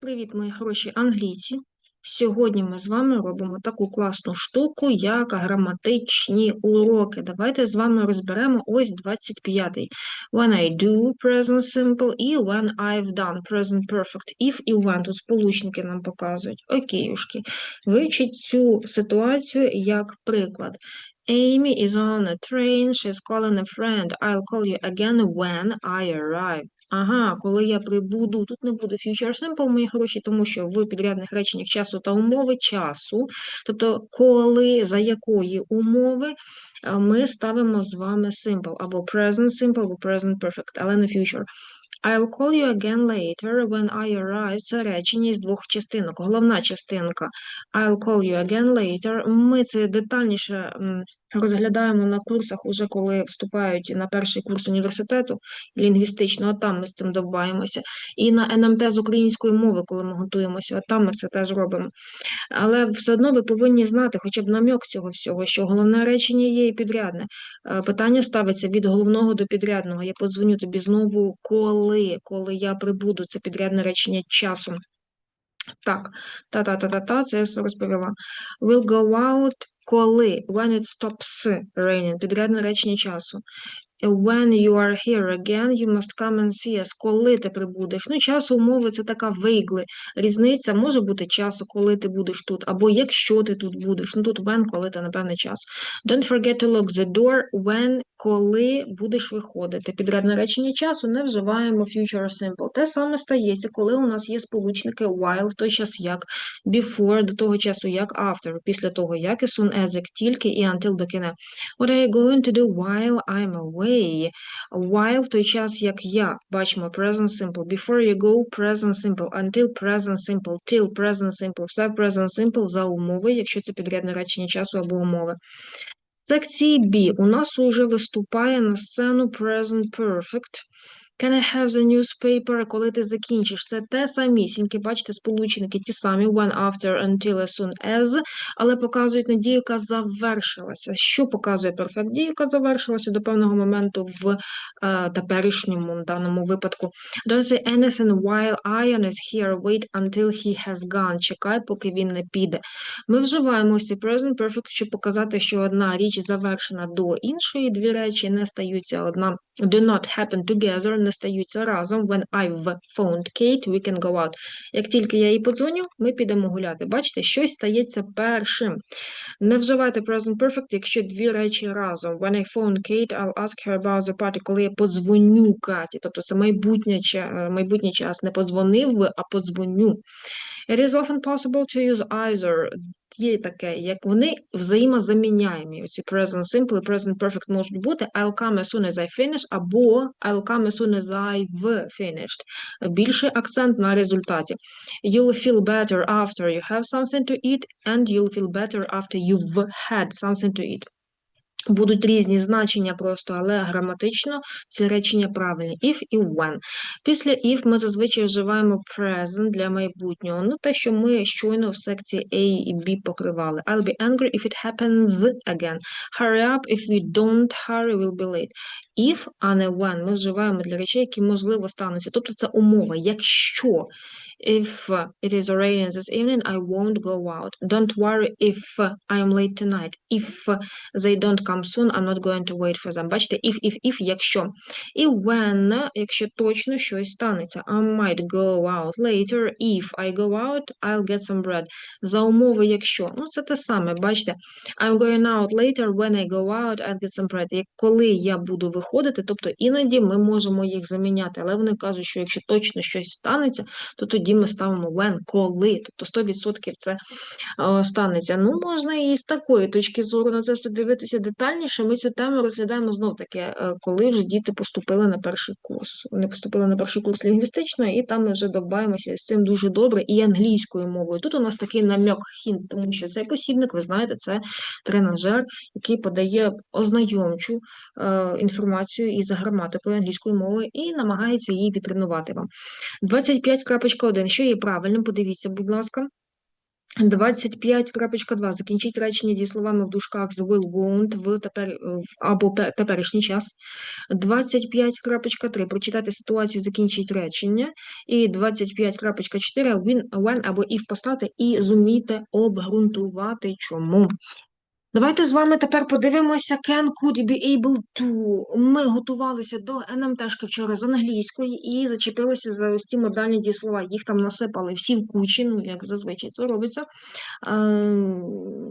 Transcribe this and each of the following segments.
Привіт, мої хороші англійці. Сьогодні ми з вами робимо таку класну штуку, як граматичні уроки. Давайте з вами розберемо ось 25-й. When I do present simple і when I've done present perfect. If і when. Тут сполучники нам показують. Окейушки. Вивчіть цю ситуацію як приклад. Amy is on a train, she's calling a friend. I'll call you again when I arrive. Ага, коли я прибуду, тут не буде future simple, мої гроші, тому що в підрядних реченнях часу та умови часу, тобто коли, за якої умови е, ми ставимо з вами simple, або present simple, або present perfect, але не future. I'll call you again later when I arrive. Це речення із двох частинок. Головна частинка I'll call you again later. Ми це детальніше розглядаємо на курсах, уже коли вступають на перший курс університету лінгвістичного, там ми з цим довбаємося. І на НМТ з української мови, коли ми готуємося, там ми це теж робимо. Але все одно ви повинні знати хоча б намік цього всього, що головне речення є і підрядне. Е, питання ставиться від головного до підрядного. Я подзвоню тобі знову, коли, коли я прибуду, це підрядне речення часом. Так, та-та-та-та-та, це я все розповіла. Will go out коли, when it stops raining, підрядне речення часу. When you are here again, you must come and see us. Коли ти прибудеш. Ну, час умови це така вигли. Різниця може бути часу, коли ти будеш тут, або якщо ти тут будеш. Ну тут when, коли ти на певний час. Don't forget to lock the door when, коли будеш виходити. Підрядне речення часу не вживаємо future simple. Те саме стається, коли у нас є сполучники while, в той час як, before, до того часу як after, після того як, as soon as, як тільки і until до кінця. What are you going to do while I'm away? Way. While в той час, як я, бачимо present simple. Before you go, present simple. Until present simple. Till present simple. Все present simple за умови, якщо це підрядне речення часу або умови. В секції B у нас уже виступає на сцену present perfect. Can I have the newspaper? Коли ти закінчиш, це те самісіньке, бачите, сполучники ті самі when, after, until, as soon as, але показують надію, яка завершилася. Що показує перфект дію, яка завершилася до певного моменту в е, теперішньому даному випадку. Don't say anything while Ian is here. Wait until he has gone. Чекай, поки він не піде. Ми вживаємо ось present perfect, щоб показати, що одна річ завершена до іншої, дві речі не стаються одна. Do not happen together не стаються разом. When I've phoned Kate, we can go out. Як тільки я їй подзвоню, ми підемо гуляти. Бачите, щось стається першим. Не вживайте present perfect, якщо дві речі разом. When I phone Kate, I'll ask her about the party. Коли я подзвоню Каті, тобто це майбутнє, майбутній час. Не подзвонив би, а подзвоню. It is often possible to use either. Є таке, як вони взаємозаміняємі. Оці present simple present perfect можуть бути I'll come as soon as I finish або I'll come as soon as I've finished. Більший акцент на результаті. You'll feel better after you have something to eat and you'll feel better after you've had something to eat. Будуть різні значення просто, але граматично ці речення правильні. If і when. Після if ми зазвичай вживаємо present для майбутнього. Ну, те, що ми щойно в секції A і B покривали. I'll be angry if it happens again. Hurry up, if we don't hurry, we'll be late. If, а не when, ми вживаємо для речей, які можливо стануться. Тобто це умова. Якщо If it is raining this evening, I won't go out. Don't worry if I am late tonight. If they don't come soon, I'm not going to wait for them. Бачите, if, if, if, якщо. І when, якщо точно щось станеться. I might go out later. If I go out, I'll get some bread. За умови, якщо. Ну, це те саме, бачите. I'm going out later. When I go out, I'll get some bread. Як коли я буду виходити, тобто іноді ми можемо їх заміняти. Але вони кажуть, що якщо точно щось станеться, то тоді тоді ми ставимо when, коли, тобто 100% це о, станеться. Ну, можна і з такої точки зору на це все дивитися детальніше. Ми цю тему розглядаємо знов таки, е, коли вже діти поступили на перший курс. Вони поступили на перший курс лінгвістичної, і там ми вже довбаємося з цим дуже добре, і англійською мовою. Тут у нас такий намік хінт, тому що цей посібник, ви знаєте, це тренажер, який подає ознайомчу е, інформацію із граматикою англійської мови і намагається її відтренувати вам. 25.1 один, що є правильним, подивіться, будь ласка. 25.2. Закінчіть речення дієсловами в дужках з will, won't в тепер, або теперішній час. 25.3. Прочитати ситуацію, закінчіть речення. І 25.4. When, або if поставте і зумійте обґрунтувати чому. Давайте з вами тепер подивимося can, could be able to. Ми готувалися до НМТшки вчора з англійської і зачепилися за ось ці модальні дієслова. Їх там насипали всі в кучі, ну як зазвичай це робиться, е,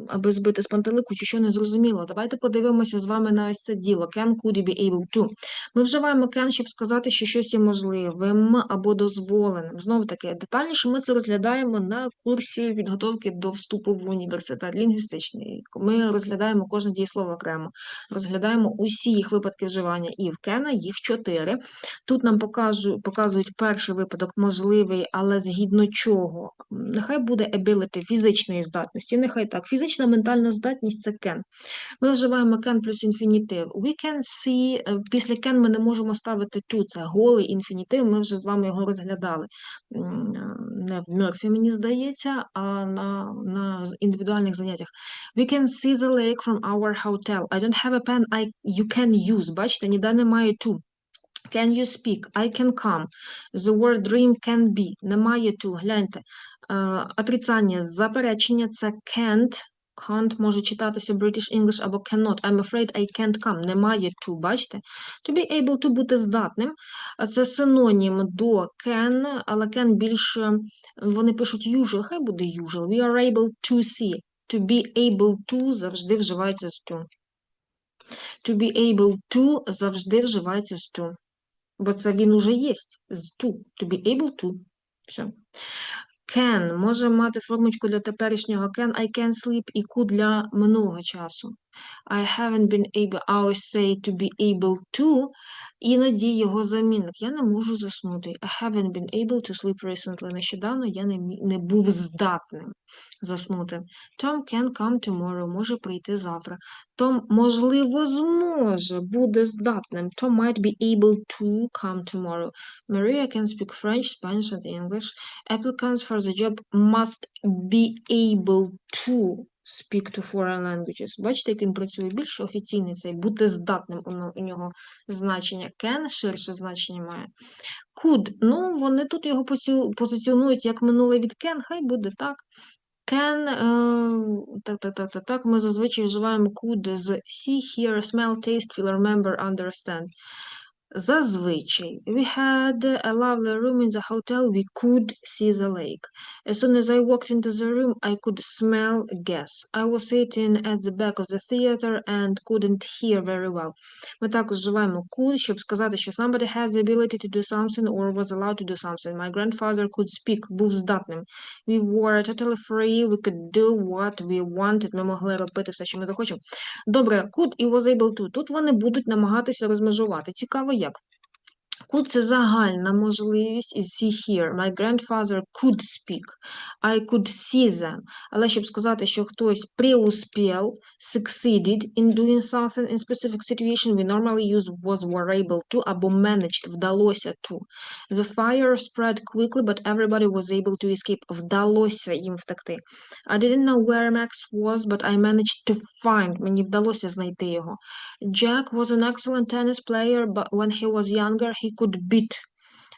аби збити з пантелику, чи що не зрозуміло. Давайте подивимося з вами на ось це діло. Can, could be able to. Ми вживаємо can, щоб сказати, що щось є можливим або дозволеним. Знову таки, детальніше ми це розглядаємо на курсі підготовки до вступу в університет лінгвістичний. Ми розглядаємо кожне дієслово окремо, розглядаємо усі їх випадки вживання. І в Кена їх чотири. Тут нам покажу, показують перший випадок можливий, але згідно чого? Нехай буде ability фізичної здатності. Нехай так. Фізична ментальна здатність це can. Ми вживаємо can плюс інфінітив. We can see, е, після can ми не можемо ставити to, це голий інфінітив, ми вже з вами його розглядали. Е, Не в Мерфі, мені здається, а на, на індивідуальних заняттях. We can see the lake from our hotel. I don't have a pen, I, you can use. Бачите, ніде немає to. Can you speak? I can come. The word dream can be. Немає to. Гляньте. Е, Отрицання, заперечення це can't. Can't може читатися British English або cannot. I'm afraid I can't come. Немає to, бачите? To be able to бути здатним. Це синонім до can, але can більше, вони пишуть usual, хай буде usual. We are able to see. To be able to завжди вживається з to. To be able to завжди вживається з to. Бо це він уже є з to. To be able to. Все. Can може мати формочку для теперішнього can, I can sleep і could для минулого часу. I haven't been able, I always say to be able to, іноді його замінник. Я не можу заснути. I haven't been able to sleep recently. Нещодавно я не, не був здатним заснути. Tom can come tomorrow. Може прийти завтра. Том, можливо, зможе, буде здатним. Tom might be able to come tomorrow. Maria can speak French, Spanish and English. Applicants for the job must be able to speak to foreign languages. Бачите, як він працює більш офіційний цей, бути здатним у, нього значення. Can ширше значення має. Could, ну, вони тут його позиціонують як минуле від can, хай буде так. Can, е, так, так, так, так, так, ми зазвичай вживаємо could з see, hear, smell, taste, feel, remember, understand. Зазвичай. We had a lovely room in the hotel. We could see the lake. As soon as I walked into the room, I could smell gas. I was sitting at the back of the theater and couldn't hear very well. Ми також вживаємо could, щоб сказати, що somebody has the ability to do something or was allowed to do something. My grandfather could speak, був здатним. We were totally free, we could do what we wanted. Ми могли робити все, що ми захочемо. Добре, could і was able to. Тут вони будуть намагатися розмежувати. Цікаво як. Could – це загальна можливість із see here. My grandfather could speak. I could see them. Але щоб сказати, що хтось преуспів, succeeded in doing something in specific situation, we normally use was were able to або managed, вдалося to. The fire spread quickly, but everybody was able to escape. Вдалося їм втекти. I didn't know where Max was, but I managed to find. Мені вдалося знайти його. Jack was an excellent tennis player, but when he was younger, he could beat.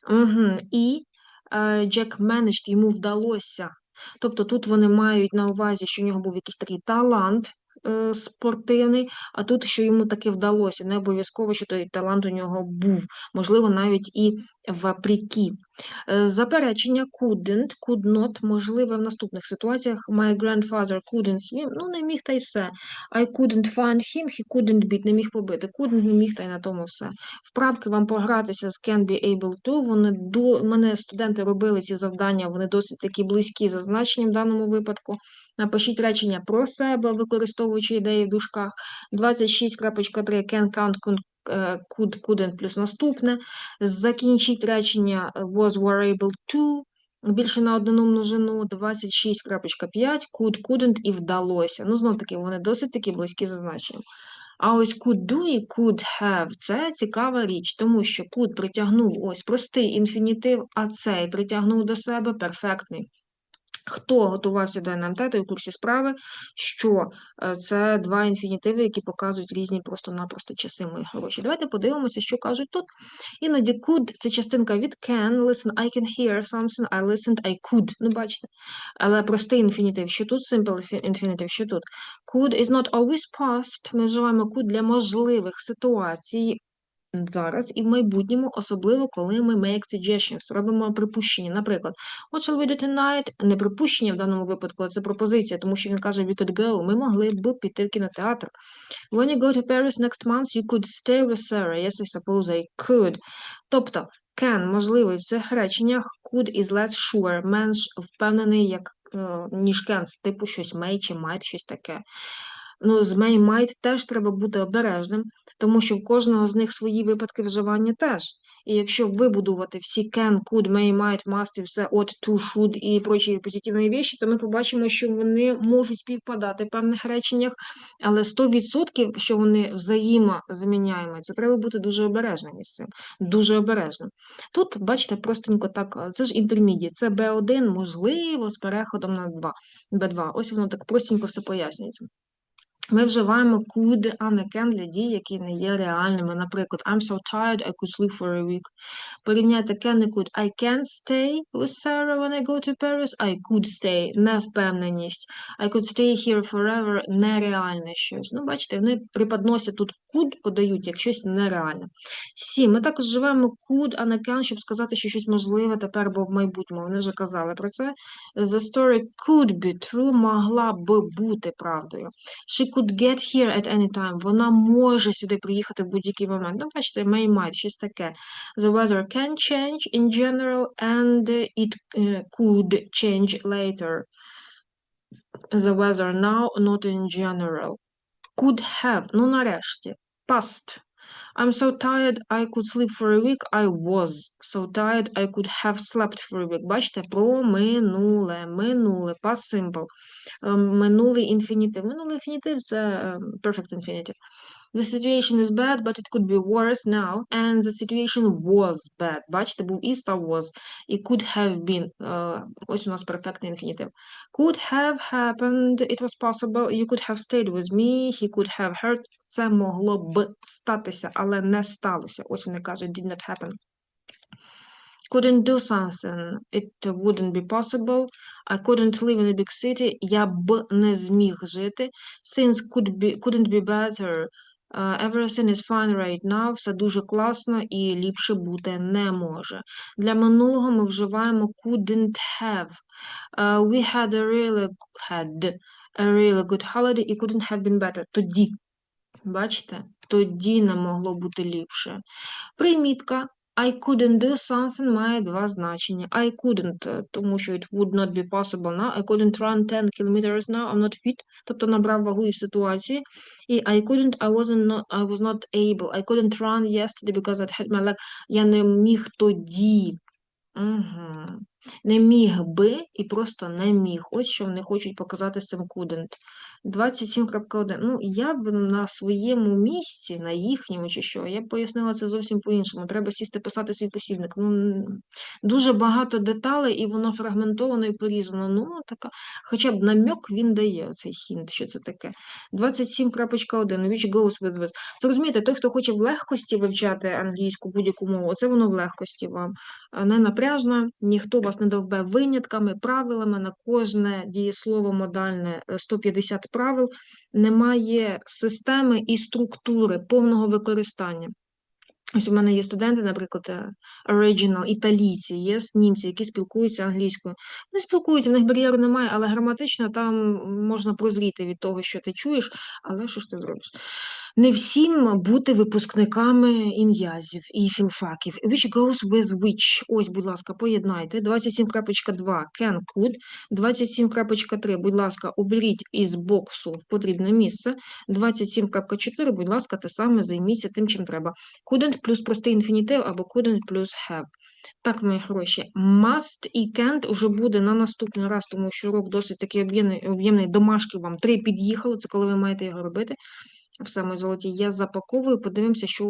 Угу. І е, Джек менедж йому вдалося. Тобто тут вони мають на увазі, що у нього був якийсь такий талант е, спортивний, а тут, що йому таки вдалося. Не обов'язково, що той талант у нього був. Можливо, навіть і вопреки. Е, Заперечення couldn't, could not можливе в наступних ситуаціях. My grandfather couldn't swim. Ну, не міг та й все. I couldn't find him, he couldn't beat, не міг побити. Couldn't не міг та й на тому все. Вправки вам погратися з can be able to. Вони до мене студенти робили ці завдання, вони досить такі близькі за значенням в даному випадку. Напишіть речення про себе, використовуючи ідеї в дужках. 26.3 can, could, couldn't плюс наступне. Закінчіть речення е, was, were able to. Більше на одну множину 26.5, could, couldn't і вдалося. Ну, знов таки, вони досить такі близькі за значенням. А ось could do і could have – це цікава річ, тому що could притягнув ось простий інфінітив, а цей притягнув до себе перфектний. Хто готувався до НМТ, той у курсі справи, що е, це два інфінітиви, які показують різні просто-напросто часи мої хороші. Давайте подивимося, що кажуть тут. Іноді could – це частинка від can, listen, I can hear something, I listened, I could. Ну, бачите. Але простий інфінітив, що тут simple інфінітив, що тут. Could is not always past. Ми вживаємо could для можливих ситуацій зараз і в майбутньому, особливо коли ми make suggestions, робимо припущення. Наприклад, what shall we do tonight? Не припущення в даному випадку, а це пропозиція, тому що він каже, we could go, ми могли б піти в кінотеатр. When you go to Paris next month, you could stay with Sarah. Yes, I suppose I could. Тобто, can, можливий в цих реченнях, could is less sure, менш впевнений, як, е, ніж can, типу щось may чи might, щось таке. Ну, з might теж треба бути обережним, тому що в кожного з них свої випадки вживання теж. І якщо вибудувати всі can, could, may, might, must і все ought, to, should і прочі позитивні речі, то ми побачимо, що вони можуть співпадати в певних реченнях, але 100%, що вони взаємозаміняємо, це треба бути дуже обережним із цим. Дуже обережним. Тут, бачите, простенько так, це ж інтермідіє, це B1, можливо, з переходом на 2, B2. Ось воно так простенько все пояснюється. Ми вживаємо could, а не can для дій, які не є реальними. Наприклад, I'm so tired, I could sleep for a week. Порівняйте can і could. I can stay with Sarah when I go to Paris. I could stay. Невпевненість. I could stay here forever. Нереальне щось. Ну, бачите, вони приподносять тут could, подають як щось нереальне. Сі. Ми також вживаємо could, а не щоб сказати, що щось можливе тепер або в майбутньому. Вони вже казали про це. The story could be true, могла би бути правдою. She could get here at any time. Вона може сюди приїхати в будь-який момент. Ну, бачите, may might, щось таке. The weather can change in general and it uh, could change later. The weather now, not in general. Could have, ну нарешті. Past. I'm so tired, I could sleep for a week. I was so tired, I could have slept for a week. Бачите, про минуле, минуле, past simple. Минулий інфінітив. Минулий інфінітив – це perfect infinitive. The situation is bad, but it could be worse now. And the situation was bad. Бачите, був is та was. І could have been. Ось у нас перфектний інфінітив. Could have happened. It was possible. You could have stayed with me. He could have hurt. Це могло б статися, але не сталося. Ось вони кажуть, did not happen. Couldn't do something. It wouldn't be possible. I couldn't live in a big city. Я б не зміг жити. Things could be, couldn't be better. Uh, everything is fine right now. Все дуже класно і ліпше бути не може. Для минулого ми вживаємо couldn't have. Uh, we had a really had a really good holiday. і couldn't have been better. Тоді. Бачите? Тоді не могло бути ліпше. Примітка. I couldn't do something має два значення. I couldn't, тому що it would not be possible now. I couldn't run 10 kilometers now. I'm not fit. Тобто набрав вагу і ситуації. І I couldn't, I wasn't not, I was not able. I couldn't run yesterday because I had my leg. Я не міг тоді. Угу. Не міг би і просто не міг. Ось що вони хочуть показати цим couldn't. 27.1. Ну, я б на своєму місці, на їхньому чи що, я б пояснила це зовсім по-іншому. Треба сісти писати свій посібник. Ну, Дуже багато деталей, і воно фрагментовано і порізано. Ну, така, Хоча б намьок він дає цей хінт, що це таке. 27.1. Which goes with this. Це розумієте, той, хто хоче в легкості вивчати англійську будь-яку мову, це воно в легкості вам. Не напряжно, ніхто вас не довбе винятками, правилами на кожне дієслово модальне 150 правил, немає системи і структури повного використання. Ось у мене є студенти, наприклад, е, original, італійці, є німці, які спілкуються англійською. Вони спілкуються, в них бар'єру немає, але граматично там можна прозріти від того, що ти чуєш, але що ж ти зробиш? Не всім бути випускниками ін'язів і філфаків. Which goes with which. Ось, будь ласка, поєднайте. 27.2 can could. 27.3, будь ласка, оберіть із боксу в потрібне місце. 27.4, будь ласка, те саме займіться тим, чим треба. Couldn't плюс простий інфінітив або couldn't плюс have. Так, мої гроші. Must і can't вже буде на наступний раз, тому що урок досить такий об'ємний. Домашки вам три під'їхали, це коли ви маєте його робити. Все, мої золоті, я запаковую, подивимося, що у